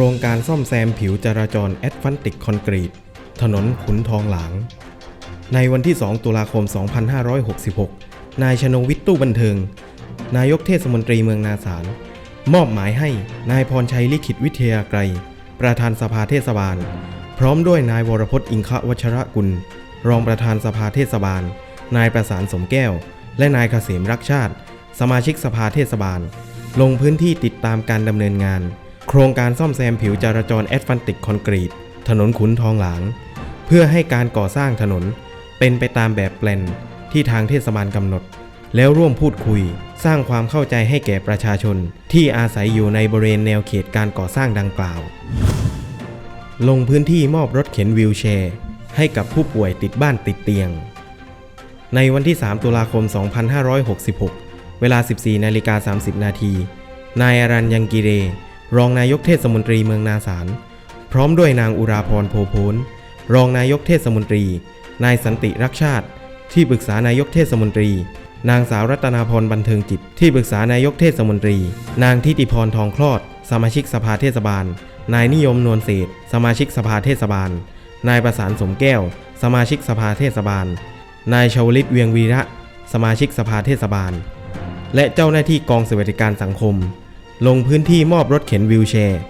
รงการซ่อมแซมผิวจราจรแอดฟันติกคอนกรีต ถนนขุนทองหลาง ในวันที่ 2 ตุลาคม 2566 นายชนงวิทย์ตู้บันเทิง นายกเทศมนตรีเมืองนาสาร มอบหมายให้นายพรชัยลิขิตวิทยาไกร ประธานสภาเทศบาล พร้อมด้วยนายวรพจน์อิงคะวัชระกุล รองประธานสภาเทศบาล นายประสานสมแก้ว และนายเกษมรักชาติ สมาชิกสภาเทศบาล ลงพื้นที่ติดตามการดำเนินงาน โครงการซ่อมแซมผิวจราจรแอดฟันติกคอนกรีต ถนนขุนทองหลาง เพื่อให้การก่อสร้างถนนเป็นไปตามแบบแปลนที่ทางเทศบาลกำหนด แล้วร่วมพูดคุย สร้างความเข้าใจให้แก่ประชาชน ที่อาศัยอยู่ในบริเวณแนวเขตการก่อสร้างดังกล่าว ลงพื้นที่มอบรถเข็นวีลแชร์ ให้กับผู้ป่วยติดบ้านติดเตียง ในวันที่ 3 ตุลาคม 2566 เวลา 14 นาฬิกา 30 นาที นายอรันยังกิเร รองนายกเทศมนตรีเมืองนาสารพร้อมด้วยนางอุราพรโพโพนรองนายกเทศมนตรี นายสันติรักชาติ ที่ปรึกษานายกเทศมนตรี นางสาวรัตนาพรบันเทิงจิต ที่ปรึกษานายกเทศมนตรี นางทิติพรทองคลอด สมาชิกสภาเทศบาล นายนิยมนวลเศษ สมาชิกสภาเทศบาล นายประสานสมแก้ว สมาชิกสภาเทศบาล นายชาวลิตเวียงวีระ สมาชิกสภาเทศบาล และเจ้าหน้าที่กองสวัสดิการสังคม ลงพื้นที่มอบรถเข็นวีลแชร์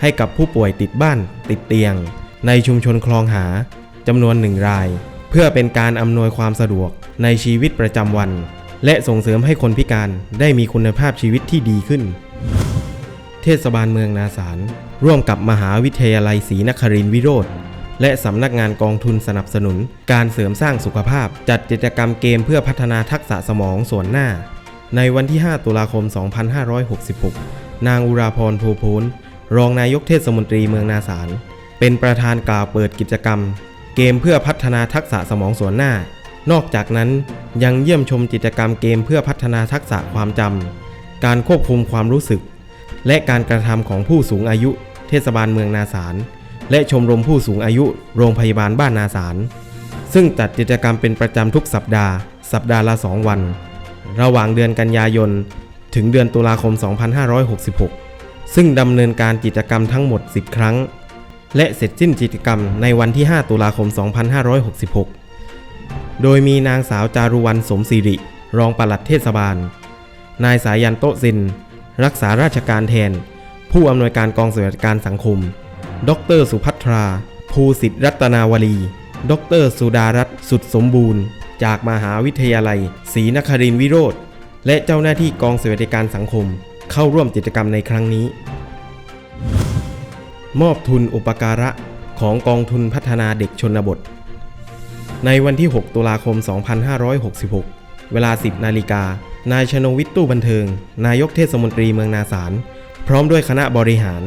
ให้กับผู้ป่วยติดบ้านติดเตียง ในชุมชนคลองหาจำนวนหนึ่งราย เพื่อเป็นการอำนวยความสะดวกในชีวิตประจำวัน และส่งเสริมให้คนพิการได้มีคุณภาพชีวิตที่ดีขึ้น เทศบาลเมืองนาสาร ร่วมกับมหาวิทยาลัยศรีนครินทรวิโรธและสำนักงานกองทุนสนับสนุน การเสริมสร้างสุขภาพ จัดกิจกรรมเกมเพื่อพัฒนาทักษะสมองส่วนหน้า ในวันที่ 5 ตุลาคม 2566 นางอุราพรโพโพนรองนายกเทศมนตรีเมืองนาสารเป็นประธานกล่าวเปิดกิจกรรม เกมเพื่อพัฒนาทักษะสมองส่วนหน้า นอกจากนั้นยังเยี่ยมชมกิจกรรมเกมเพื่อพัฒนาทักษะความจำการควบคุมความรู้สึก และการกระทำของผู้สูงอายุ เทศบาลเมืองนาสารและชมรมผู้สูงอายุ โรงพยาบาลบ้านนาสารซึ่งจัดกิจกรรมเป็นประจำทุกสัปดาห์ สัปดาห์ละ 2 วัน ระหว่างเดือนกันยายน ถึงเดือนตุลาคม 2566 ซึ่งดำเนินการกิจกรรมทั้งหมด 10 ครั้ง และเสร็จสิ้นกิจกรรมในวันที่ 5 ตุลาคม 2566 โดยมีนางสาวจารุวรรณสมศิริ รองปลัดเทศบาล นายสายันโตซิน รักษาราชการแทน ผู้อำนวยการกองสวัสดิการสังคม ดรสุพัทรา ภูสิทธิรัตนาวลี ดรสุดารัตน์สุดสมบูรณ์ จากมหาวิทยาลัยศรีนครินทรวิโรธและเจ้าหน้าที่กองสวัสดิการสังคม เข้าร่วมกิจกรรมในครั้งนี้ มอบทุนอุปการะของกองทุนพัฒนาเด็กชนบท ในวันที่ 6 ตุลาคม 2566 เวลา 10 นาฬิกา นายชนงวิทย์ตู้บันเทิง นายกเทศมนตรีเมืองนาสาร พร้อมด้วยคณะบริหาร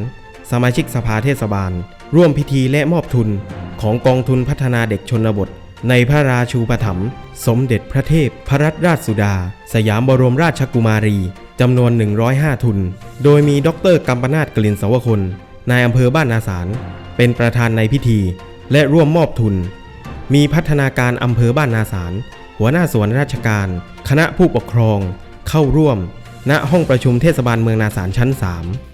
สมาชิกสภาเทศบาล ร่วมพิธีและมอบทุนของกองทุนพัฒนาเด็กชนบท ในพระราชูปถัมภ์สมเด็จพระเทพพระรัตนราชสุดา สยามบรมราชกุมารีจำนวน 105 ทุน โดยมีดรกัมปนาตกลิ่นสวคนนายอำเภอบ้านนาสาร เป็นประธานในพิธี และร่วมมอบทุน มีพัฒนาการอำเภอบ้านนาสาร หัวหน้าส่วนราชการ คณะผู้ปกครอง เข้าร่วม ณห้องประชุมเทศบาลเมืองนาสารชั้น 3